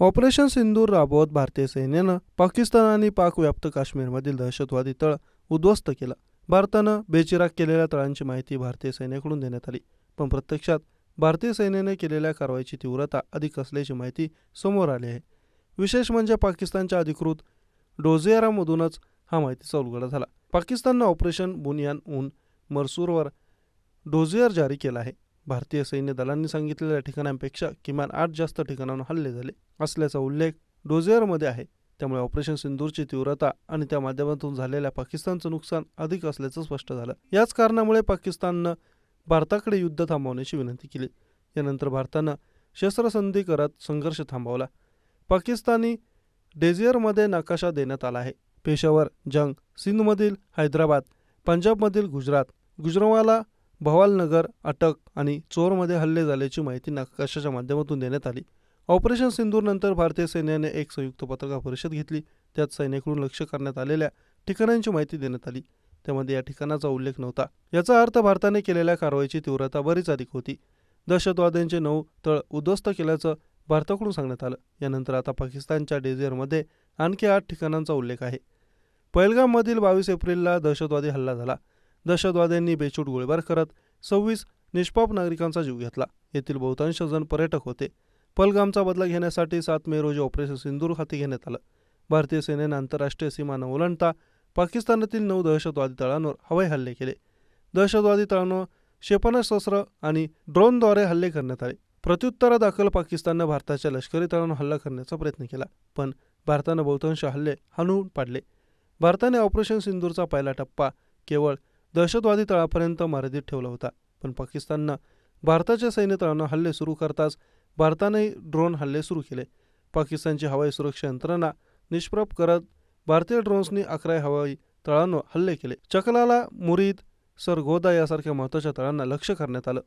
Operation सिंदूर राबवत भारतीय सैन्यानं पाकिस्तान आणि पाक व्याप्त काश्मीरमधील दहशतवादी तळ उद्ध्वस्त केला. भारतानं बेचिराग केलेल्या तळांची माहिती भारतीय सैन्याकडून देण्यात आली. पण प्रत्यक्षात भारतीय सैन्याने केलेल्या कारवाईची तीव्रता अधिक असल्याची माहिती समोर आली आहे. विशेष म्हणजे पाकिस्तानच्या अधिकृत डोझियारामधूनच हा माहितीचा उलगडा झाला. पाकिस्ताननं ऑपरेशन बुनियान उन मरसूरवर डोझियर जारी केला आहे. भारतीय सैन्य दलांनी सांगितलेल्या ठिकाणांपेक्षा किमान आठ जास्त ठिकाणांवर हल्ले झाले असल्याचा उल्लेख डोझेअरमध्ये आहे. त्यामुळे ऑपरेशन सिंदूरची तीव्रता आणि त्या माध्यमातून झालेल्या पाकिस्तानचं नुकसान अधिक असल्याचं स्पष्ट झालं. याच कारणामुळे पाकिस्ताननं भारताकडे युद्ध थांबवण्याची विनंती केली. यानंतर भारतानं शस्त्रसंधी करत संघर्ष थांबवला. पाकिस्तानी डेझियरमध्ये नकाशा देण्यात आला आहे. पेशावर जंग सिंधमधील हैदराबाद पंजाबमधील गुजरात गुजरावाला भवालनगर अटक आणि चोरमध्ये हल्ले झाल्याची माहिती नकाशाच्या माध्यमातून देण्यात आली. ऑपरेशन सिंदूरनंतर भारतीय सैन्याने एक संयुक्त पत्रकार परिषद घेतली. त्यात सैन्याकडून लक्ष करण्यात आलेल्या ठिकाणांची माहिती देण्यात आली. त्यामध्ये या ठिकाणाचा उल्लेख नव्हता. याचा अर्थ भारताने केलेल्या कारवाईची तीव्रता बरीच अधिक होती. दहशतवाद्यांचे नऊ तळ उद्ध्वस्त केल्याचं भारताकडून सांगण्यात आलं. यानंतर आता पाकिस्तानच्या डेझियरमध्ये आणखी आठ ठिकाणांचा उल्लेख आहे. पहलगाममधील बावीस एप्रिलला दहशतवादी हल्ला झाला. दहशतवाद्यांनी बेछूट गोळीबार करत सव्वीस निष्पाप नागरिकांचा जीव घेतला. येथील बहुतांश जण पर्यटक होते. पलगामचा बदला घेण्यासाठी सात मे रोजी ऑपरेशन सिंदूर हाती घेण्यात आलं. भारतीय सेनेनं आंतरराष्ट्रीय सीमा न ओलांडता पाकिस्तानातील नऊ दहशतवादी तळांवर हवाई हल्ले केले. दहशतवादी तळांवर क्षेपणास्त्र आणि ड्रोनद्वारे हल्ले करण्यात आले. प्रत्युत्तरादाखल पाकिस्ताननं भारताच्या लष्करी तळांवर हल्ला करण्याचा प्रयत्न केला पण भारतानं बहुतांश हल्ले हाणून पाडले. भारताने ऑपरेशन सिंदूरचा पहिला टप्पा केवळ दहशतवादी तळापर्यंत मर्यादित ठेवला होता. पण पाकिस्ताननं भारताच्या सैन्य तळांना हल्ले सुरू करताच भारतानेही ड्रोन हल्ले सुरू केले. पाकिस्तानची हवाई सुरक्षा यंत्रणा निष्प्रभ करत भारतीय ड्रोन्सनी अकरा हवाई तळांवर हल्ले केले. चकलाला मुरीद सरगोदा यासारख्या महत्त्वाच्या तळांना लक्ष्य करण्यात आलं.